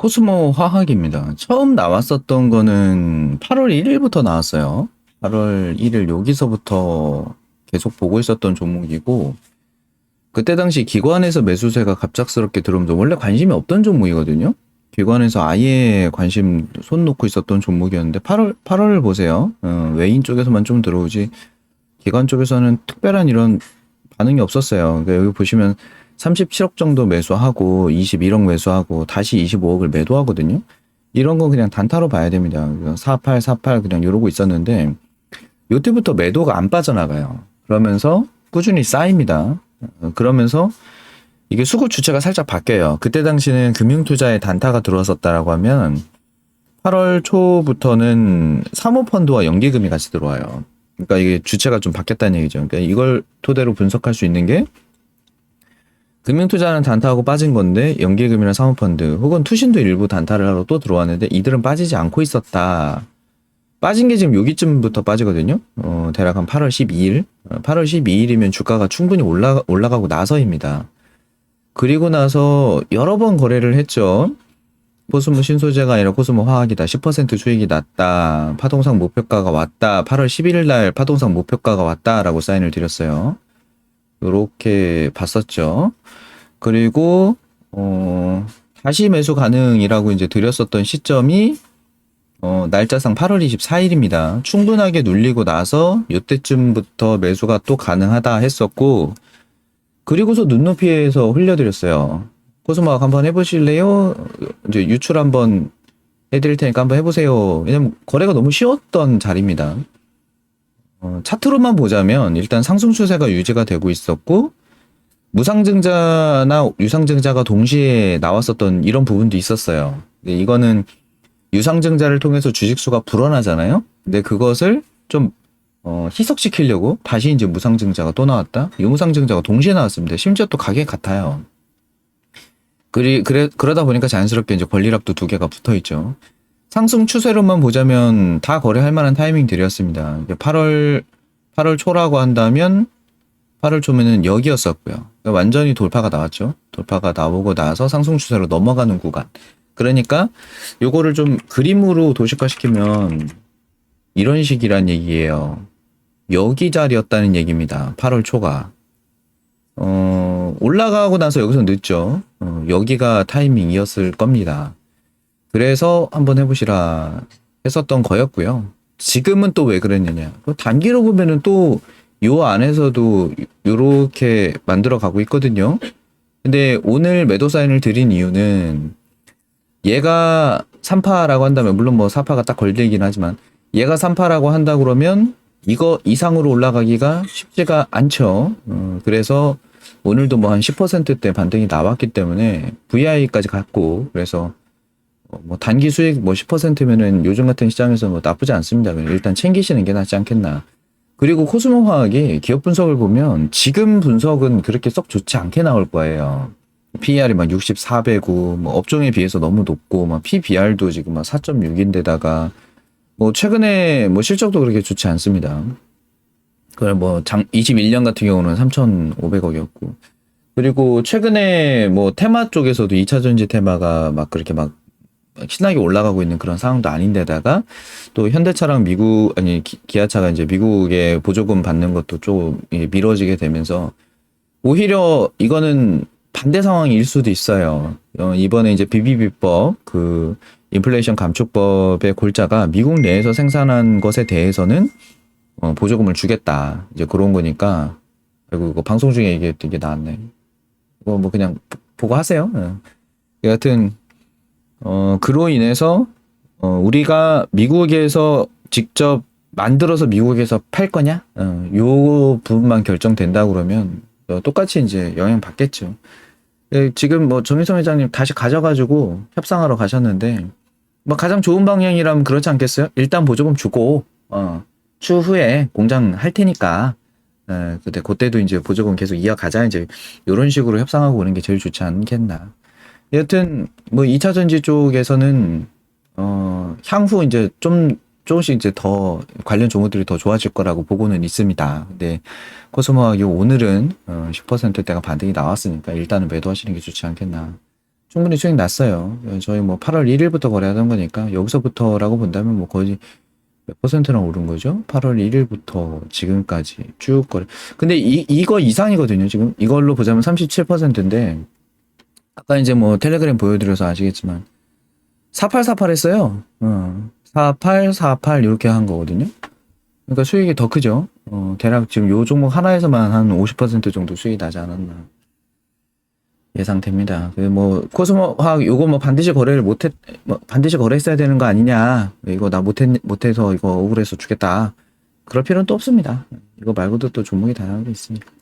코스모 화학입니다. 처음 나왔었던 거는 8월 1일부터 나왔어요. 8월 1일 여기서부터 계속 보고 있었던 종목이고, 그때 당시 기관에서 매수세가 갑작스럽게 들어오면서 원래 관심이 없던 종목이거든요. 기관에서 아예 관심 손 놓고 있었던 종목이었는데 8월 8월을 보세요. 어, 외인 쪽에서만 좀 들어오지 기관 쪽에서는 특별한 이런 반응이 없었어요. 그러니까 여기 보시면 37억 정도 매수하고 21억 매수하고 다시 25억을 매도하거든요. 이런 건 그냥 단타로 봐야 됩니다. 48, 48 그냥 이러고 있었는데 요때부터 매도가 안 빠져나가요. 그러면서 꾸준히 쌓입니다. 어, 그러면서 이게 수급 주체가 살짝 바뀌어요. 그때 당시는 금융투자에 단타가 들어왔었다라고 하면 8월 초부터는 사모펀드와 연기금이 같이 들어와요. 그러니까 이게 주체가 좀 바뀌었다는 얘기죠. 그러니까 이걸 토대로 분석할 수 있는 게 금융투자는 단타하고 빠진 건데 연기금이나 사모펀드 혹은 투신도 일부 단타를 하러 또 들어왔는데 이들은 빠지지 않고 있었다. 빠진 게 지금 여기쯤부터 빠지거든요. 어, 대략 한 8월 12일. 어, 8월 12일이면 주가가 충분히 올라, 올라가고 나서입니다. 그리고 나서 여러 번 거래를 했죠. 코스모 신소재가 아니라 코스모 화학이다. 10% 수익이 났다. 파동상 목표가가 왔다. 8월 11일 날 파동상 목표가가 왔다라고 사인을 드렸어요. 요렇게 봤었죠. 그리고 어 다시 매수 가능이라고 이제 드렸었던 시점이 어 날짜상 8월 24일입니다. 충분하게 눌리고 나서 요때쯤부터 매수가 또 가능하다 했었고 그리고서 눈높이에서 흘려드렸어요. 코스모학 한번 해보실래요? 이제 유출 한번 해드릴 테니까 한번 해보세요. 왜냐면 거래가 너무 쉬웠던 자리입니다. 어, 차트로만 보자면 일단 상승 추세가 유지가 되고 있었고 무상증자나 유상증자가 동시에 나왔었던 이런 부분도 있었어요. 근데 이거는 유상증자를 통해서 주식수가 불어나잖아요. 근데 그것을 좀 어, 희석시키려고 다시 이제 무상증자가 또 나왔다. 유무상증자가 동시에 나왔습니다. 심지어 또 가격이 같아요. 그리 그래 그러다 보니까 자연스럽게 이제 권리랍도 두 개가 붙어 있죠. 상승 추세로만 보자면 다 거래할 만한 타이밍들이었습니다. 8월 8월 초라고 한다면 8월 초면은 여기였었고요. 그러니까 완전히 돌파가 나왔죠. 돌파가 나오고 나서 상승 추세로 넘어가는 구간. 그러니까 요거를 좀 그림으로 도식화시키면 이런 식이란 얘기예요. 여기 자리였다는 얘기입니다. 8월 초가. 어, 올라가고 나서 여기서 늦죠. 어, 여기가 타이밍이었을 겁니다. 그래서 한번 해보시라 했었던 거였고요. 지금은 또 왜 그랬느냐. 뭐 단기로 보면은 또 요 안에서도 요렇게 만들어 가고 있거든요. 근데 오늘 매도 사인을 드린 이유는 얘가 3파라고 한다면 물론 뭐 4파가 딱 걸리긴 하지만 얘가 3파라고 한다 그러면 이거 이상으로 올라가기가 쉽지가 않죠. 어, 그래서 오늘도 뭐 한 10%대 반등이 나왔기 때문에 VI까지 갔고 그래서 어, 뭐 단기 수익 뭐 10%면은 요즘 같은 시장에서 뭐 나쁘지 않습니다. 일단 챙기시는 게 낫지 않겠나. 그리고 코스모 화학이 기업 분석을 보면 지금 분석은 그렇게 썩 좋지 않게 나올 거예요. PER이 막 64배고 뭐 업종에 비해서 너무 높고 막 PBR도 지금 막 4.6인데다가 뭐 최근에 뭐 실적도 그렇게 좋지 않습니다. 그걸 뭐장 21년 같은 경우는 3,500억이었고 그리고 최근에 뭐 테마 쪽에서도 2차 전지 테마가 막 그렇게 막 신나게 올라가고 있는 그런 상황도 아닌데다가 또 현대차랑 미국 아니 기, 기아차가 이제 미국에 보조금 받는 것도 좀 미뤄지게 되면서 오히려 이거는 반대 상황일 수도 있어요. 어, 이번에 이제 비비비법 그 인플레이션 감축법의 골자가 미국 내에서 생산한 것에 대해서는 어, 보조금을 주겠다. 이제 그런 거니까 아이고 이거 방송 중에 이게 이게 나왔네. 이거 뭐 그냥 보고 하세요. 예. 여하튼 어, 그로 인해서, 어, 우리가 미국에서 직접 만들어서 미국에서 팔 거냐? 어, 요 부분만 결정된다 그러면 어, 똑같이 이제 영향 받겠죠. 예, 지금 뭐 정일성 회장님 다시 가져가지고 협상하러 가셨는데, 뭐 가장 좋은 방향이라면 그렇지 않겠어요? 일단 보조금 주고, 어, 추후에 공장 할 테니까, 예, 그때, 그때도 이제 보조금 계속 이어가자, 이제, 요런 식으로 협상하고 오는 게 제일 좋지 않겠나. 여튼 뭐 2차 전지 쪽에서는 어 향후 이제 좀 조금씩 이제 더 관련 종목들이 더 좋아질 거라고 보고는 있습니다. 근데 코스모학이 오늘은 어 10%대가 반등이 나왔으니까 일단은 매도하시는 게 좋지 않겠나. 충분히 수익 났어요. 저희 뭐 8월 1일부터 거래하던 거니까 여기서부터라고 본다면 뭐 거의 몇 퍼센트나 오른 거죠? 8월 1일부터 지금까지 쭉 거래. 근데 이, 이거 이상이거든요, 지금. 이걸로 보자면 37%인데, 아까 이제 뭐 텔레그램 보여드려서 아시겠지만, 4848 했어요. 어, 4848 이렇게 한 거거든요. 그러니까 수익이 더 크죠. 어, 대략 지금 요 종목 하나에서만 한 50% 정도 수익이 나지 않았나. 예상됩니다. 그뭐 코스모화학 요거 뭐 반드시 거래를 못했 뭐 반드시 거래했어야 되는 거 아니냐? 이거 나 못했 못해서 이거 억울해서 주겠다. 그럴 필요는 또 없습니다. 이거 말고도 또 종목이 다양하게 있으니까.